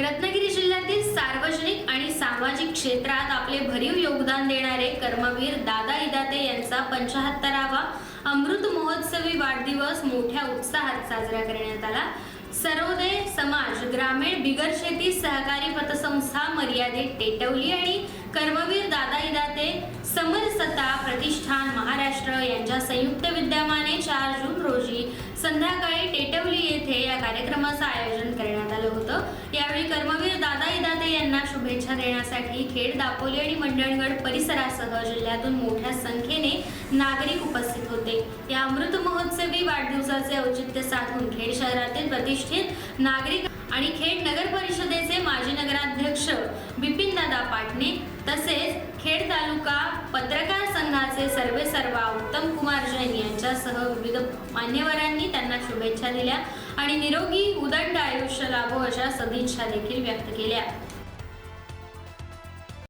रत्नागिरी जिल्ह्यातील सार्वजनिक आणि सामाजिक क्षेत्रात आपले भरीव योगदान देणारे कर्मवीर दादा इदाते यांचा पंचाहत्तरावा अमृत महोत्सवी वाढदिवस मोठ्या उत्साहात साजरा करण्यात आला. सर्वोदय समाज ग्रामीण बिगर शेती सहकारी पतसंस्था मर्यादित टेटवली आणि कर्मवीर दादा इदाते समरसता प्रतिष्ठान महाराष्ट्र यांच्या संयुक्त विद्यमाने चार जून संध्याकाळी टेटवली येथे या कार्यक्रमाचं आयोजन करण्यात आलं होतं. यावेळी कर्मवीर दादा दादे यांना शुभेच्छा देण्यासाठी खेड दापोली आणि मंडणगड परिसरासह जिल्ह्यातून मोठ्या संख्येने नागरिक उपस्थित होते. या अमृत महोत्सवी वाढदिवसाचे औचित्य साधून खेड शहरातील प्रतिष्ठित नागरिक आणि खेड नगर परिषदेचे माजी नगराध्यक्ष बिपिन दादा पाटणे तसेच खेड तालुका पत्रकार संघाचे सर्वे सर्वा उत्तम कुमार जैन यांच्यासह विविध मान्यवरांनी त्यांना शुभेच्छा दिल्या आणि निरोगी उदंड आयुष्य लाभो अशा सदिच्छा देखील व्यक्त केल्या.